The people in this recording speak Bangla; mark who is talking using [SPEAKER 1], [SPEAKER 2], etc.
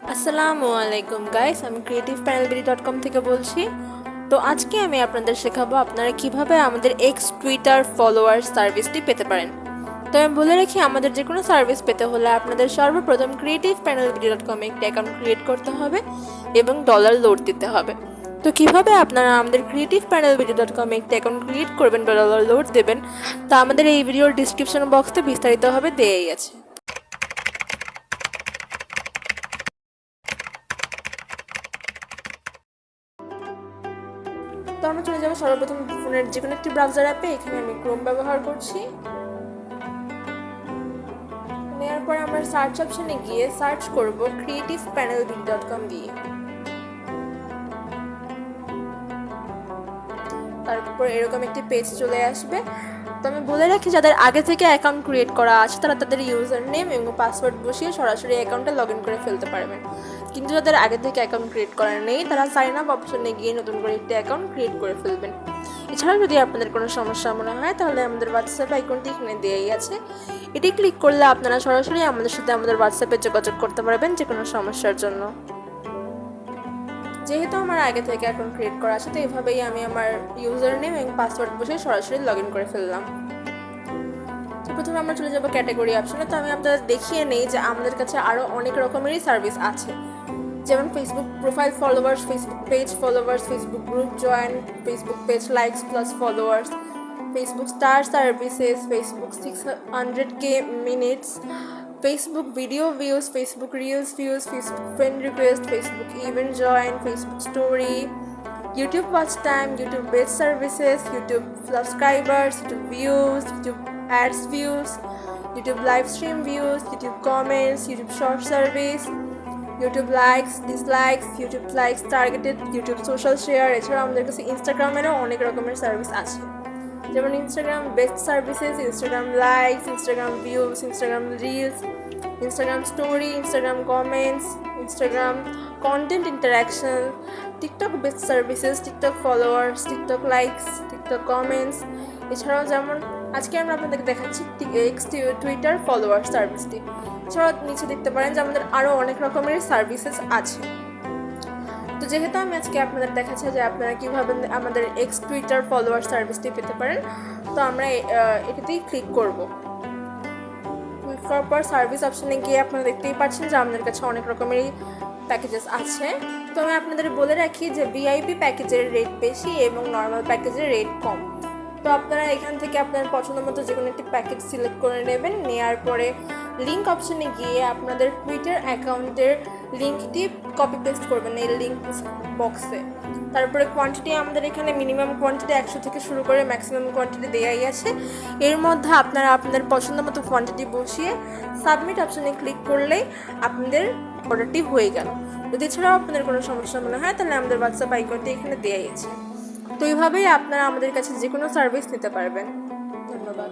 [SPEAKER 1] আসসালামু আলাইকুম গাইস আমি ক্রিয়েটিভ প্যানেলবিডি ডট কম থেকে বলছি। তো আজকে আমি আপনাদের শেখাবো আপনারা কীভাবে আমাদের এক্স টুইটার ফলোয়ার সার্ভিসটি পেতে পারেন। তো আমি বলে রাখি, আমাদের যে কোনো সার্ভিস পেতে হলে আপনাদের সর্বপ্রথম ক্রিয়েটিভ প্যানেলবিডি ডট কমে একটি অ্যাকাউন্ট ক্রিয়েট করতে হবে এবং ডলার লোড দিতে হবে। তো কীভাবে আপনারা আমাদের ক্রিয়েটিভ প্যানেল ভিডিও ডট কমে একটি অ্যাকাউন্ট ক্রিয়েট করবেন ডলার লোড দেবেন, তা আমাদের এই ভিডিওর ডিসক্রিপশন বক্সে বিস্তারিতভাবে দেয়াই আছে। তো আমরা চলে যাব সর্বপ্রথম ফোনের যে কোনো একটি ব্রাউজার অ্যাপে এখানে আমি ক্রোম ব্যবহার করছি। নেওয়ার পর আমরা সার্চ অপশানে গিয়ে সার্চ করব ক্রিয়েটিভ প্যানেল ডট কম দিয়ে। তারপর এরকম একটি পেজ চলে আসবে। তো আমি বলে রাখি, যাদের আগে থেকে অ্যাকাউন্ট ক্রিয়েট করা আছে, তারা তাদের ইউজার নেম এবং পাসওয়ার্ড বসিয়ে সরাসরি অ্যাকাউন্টে লগ ইন করে ফেলতে পারবেন। কিন্তু যাদের আগে থেকে অ্যাকাউন্ট ক্রিয়েট করা নেই, তারা সাইন আপ অপশনে গিয়ে নতুন করে একটি অ্যাকাউন্ট ক্রিয়েট করে ফেলবেন। এছাড়াও যদি আপনাদের কোনো সমস্যা মনে হয়, তাহলে আমাদের হোয়াটসঅ্যাপ আইকনটি এখানে দেওয়াই আছে। এটি ক্লিক করলে আপনারা সরাসরি আমাদের সাথে আমাদের হোয়াটসঅ্যাপে যোগাযোগ করতে পারবেন যে কোনো সমস্যার জন্য। যেহেতু আমার আগে থেকে অ্যাকাউন্ট ক্রিয়েট করা আছে, তো এইভাবেই আমি আমার ইউজার নেম এবং পাসওয়ার্ড বসে সরাসরি লগ ইন করে ফেললাম। তো প্রথমে আমরা চলে যাব ক্যাটাগরি অপশনে তো আমি আপনাদের দেখিয়ে নেই যে আমাদের কাছে আরও অনেক রকমেরই সার্ভিস আছে। যেমন Facebook profile followers Facebook page followers Facebook group join Facebook page likes plus followers Facebook star services Facebook six hundred K minutes Facebook video views, Facebook Reels views, Facebook friend request, Facebook event join, Facebook story, YouTube watch time, YouTube base services, YouTube subscribers, YouTube views, YouTube ads views, YouTube live stream views, YouTube comments, YouTube short service, YouTube likes dislikes YouTube likes targeted YouTube social share এছাড়াও আমাদের কাছে ইনস্টাগ্রামেরও অনেক রকমের সার্ভিস আছে যেমন Instagram best services Instagram likes Instagram views Instagram reels Instagram story Instagram comments Instagram content interaction TikTok best services TikTok followers TikTok likes TikTok comments এছাড়াও যেমন আজকে আমরা আপনাদেরকে দেখাচ্ছি টুইটার ফলোয়ার সার্ভিসটি এছাড়াও নিচে দেখতে পারেন যে আমাদের আরও অনেক রকমের সার্ভিসেস আছে। যেহেতু আমি আজকে আপনাদের দেখাচ্ছি যে আপনারা কীভাবে আমাদের এক্স টুইটার ফলোয়ার সার্ভিসটি পেতে পারেন, তো আমরা এটাতেই ক্লিক করব। ক্লিক করার পর সার্ভিস অপশানে গিয়ে আপনারা দেখতেই পাচ্ছেন যে আমাদের কাছে অনেক রকমেরই প্যাকেজেস আছে। তো আমি আপনাদের বলে রাখি যে ভিআইপি প্যাকেজের রেট বেশি এবং নর্মাল প্যাকেজের রেট কম। তো আপনারা এখান থেকে আপনার পছন্দ মতো যে কোনো একটি প্যাকেজ সিলেক্ট করে নেবেন। নেওয়ার পরে লিঙ্ক অপশনে গিয়ে আপনাদের টুইটার অ্যাকাউন্টের লিঙ্কটি কপি পেস্ট করবেন এই লিঙ্ক বক্সে তারপরে কোয়ান্টিটি আমাদের এখানে মিনিমাম কোয়ান্টিটি একশো থেকে শুরু করে ম্যাক্সিমাম কোয়ান্টিটি দেওয়াই আছে। এর মধ্যে আপনারা আপনাদের পছন্দ মতো কোয়ান্টিটি বসিয়ে সাবমিট অপশনে ক্লিক করলেই আপনাদের অর্ডারটি হয়ে গেল। যদি এছাড়াও আপনাদের কোনো সমস্যা মনে হয়, তাহলে আমাদের হোয়াটসঅ্যাপ আইকনটি এখানে দেওয়াই আছে। তো এইভাবেই আপনারা আমাদের কাছে যে কোনো সার্ভিস নিতে পারবেন। ধন্যবাদ।